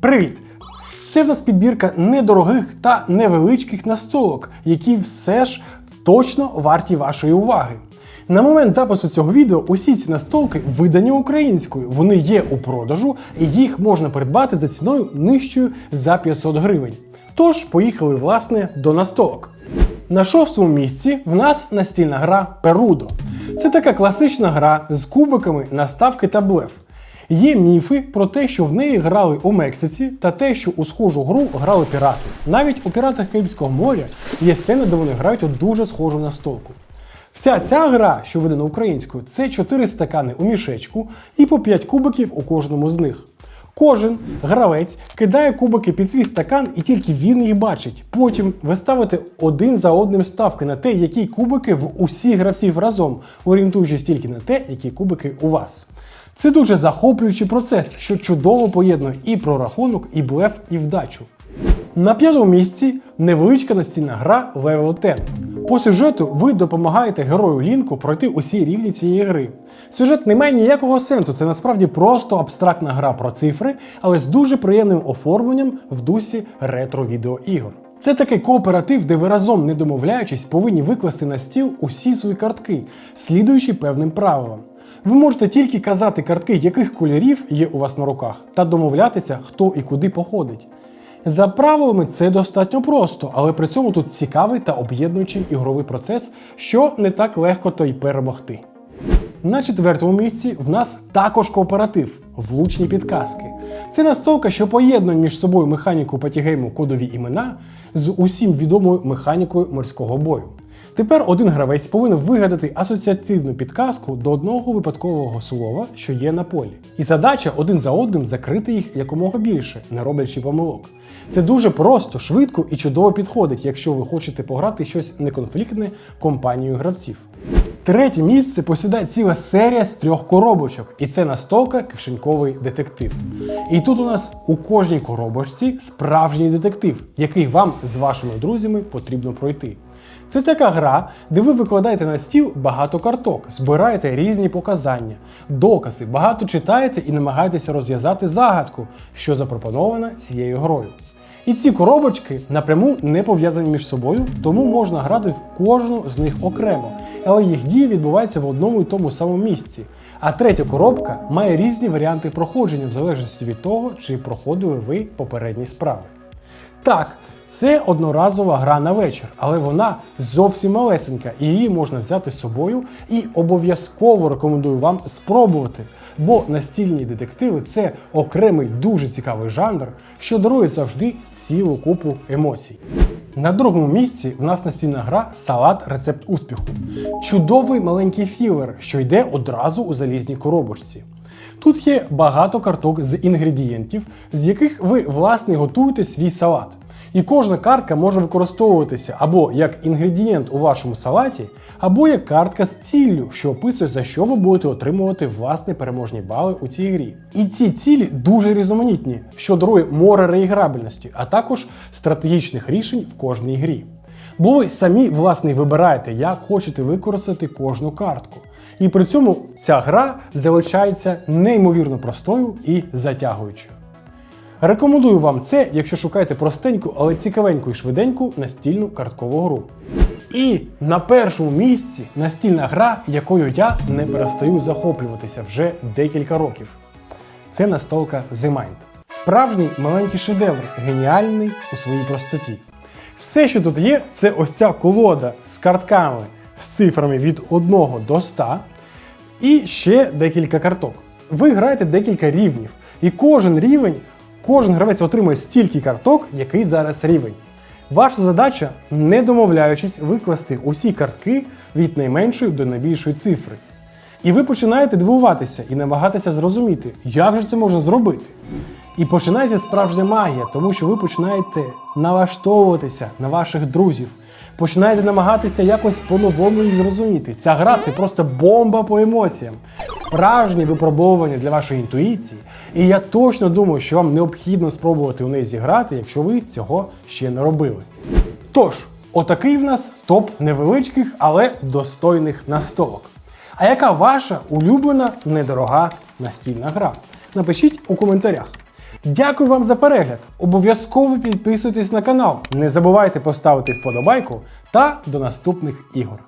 Привіт! Це в нас підбірка недорогих та невеличких настолок, які все ж точно варті вашої уваги. На момент запису цього відео усі ці настолки видані українською. Вони є у продажу і їх можна придбати за ціною нижчою за 500 гривень. Тож, поїхали власне до настолок. На шостому місці в нас настільна гра Перудо. Це така класична гра з кубиками, наставки та блеф. Є міфи про те, що в неї грали у Мексиці, та те, що у схожу гру грали пірати. Навіть у піратах Карибського моря є сцени, де вони грають у дуже схожу настолку. Вся ця гра, що видана українською, це 4 стакани у мішечку і по 5 кубиків у кожному з них. Кожен гравець кидає кубики під свій стакан і тільки він їх бачить. Потім ви ставите один за одним ставки на те, які кубики в усіх гравців разом, орієнтуючись тільки на те, які кубики у вас. Це дуже захоплюючий процес, що чудово поєднує і прорахунок, і блеф, і вдачу. На п'ятому місці невеличка настільна гра Level 10. По сюжету ви допомагаєте герою Лінку пройти усі рівні цієї гри. Сюжет не має ніякого сенсу, це насправді просто абстрактна гра про цифри, але з дуже приємним оформленням в дусі ретро-відеоігор. Це такий кооператив, де ви разом, не домовляючись, повинні викласти на стіл усі свої картки, слідуючи певним правилам. Ви можете тільки казати картки, яких кольорів є у вас на руках, та домовлятися, хто і куди походить. За правилами це достатньо просто, але при цьому тут цікавий та об'єднуючий ігровий процес, що не так легко то й перемогти. На четвертому місці в нас також кооператив влучні підказки. Це настолка, що поєднує між собою механіку патігейму кодові імена з усім відомою механікою морського бою. Тепер один гравець повинен вигадати асоціативну підказку до одного випадкового слова, що є на полі. І задача один за одним закрити їх якомога більше, не роблячи помилок. Це дуже просто, швидко і чудово підходить, якщо ви хочете пограти щось неконфліктне компанією гравців. Третє місце посідає ціла серія з трьох коробочок, і це настолка кишеньковий детектив. І тут у нас у кожній коробочці справжній детектив, який вам з вашими друзями потрібно пройти. Це така гра, де ви викладаєте на стіл багато карток, збираєте різні показання, докази, багато читаєте і намагаєтеся розв'язати загадку, що запропонована цією грою. І ці коробочки напряму не пов'язані між собою, тому можна грати в кожну з них окремо, але їх дії відбуваються в одному і тому самому місці. А третя коробка має різні варіанти проходження в залежності від того, чи проходили ви попередні справи. Так, це одноразова гра на вечір, але вона зовсім малесенька, і її можна взяти з собою і обов'язково рекомендую вам спробувати. Бо настільні детективи це окремий дуже цікавий жанр, що дарує завжди цілу купу емоцій. На другому місці в нас настільна гра Салат Рецепт успіху. Чудовий маленький філер, що йде одразу у залізній коробочці. Тут є багато карток з інгредієнтів, з яких ви власне готуєте свій салат. І кожна картка може використовуватися або як інгредієнт у вашому салаті, або як картка з ціллю, що описує, за що ви будете отримувати власне переможні бали у цій грі. І ці цілі дуже різноманітні, що дарує море реіграбельності, а також стратегічних рішень в кожній грі. Бо ви самі власне вибираєте, як хочете використати кожну картку. І при цьому ця гра залишається неймовірно простою і затягуючою. Рекомендую вам це, якщо шукаєте простеньку, але цікавеньку і швиденьку настільну карткову гру. І на першому місці настільна гра, якою я не перестаю захоплюватися вже декілька років. Це настолка The Mind. Справжній маленький шедевр, геніальний у своїй простоті. Все, що тут є, це ось ця колода з картками з цифрами від 1 до 100 і ще декілька карток. Ви граєте декілька рівнів, і кожен рівень, кожен гравець отримує стільки карток, який зараз рівень. Ваша задача, не домовляючись, викласти усі картки від найменшої до найбільшої цифри. І ви починаєте дивуватися і намагатися зрозуміти, як же це можна зробити. І починається справжня магія, тому що ви починаєте налаштовуватися на ваших друзів, починаєте намагатися якось по-новому їх зрозуміти. Ця гра це просто бомба по емоціям, справжнє випробовування для вашої інтуїції. І я точно думаю, що вам необхідно спробувати у неї зіграти, якщо ви цього ще не робили. Тож, отакий в нас топ невеличких, але достойних настолок. А яка ваша улюблена недорога настільна гра? Напишіть у коментарях. Дякую вам за перегляд. Обов'язково підписуйтесь на канал. Не забувайте поставити вподобайку та до наступних ігор.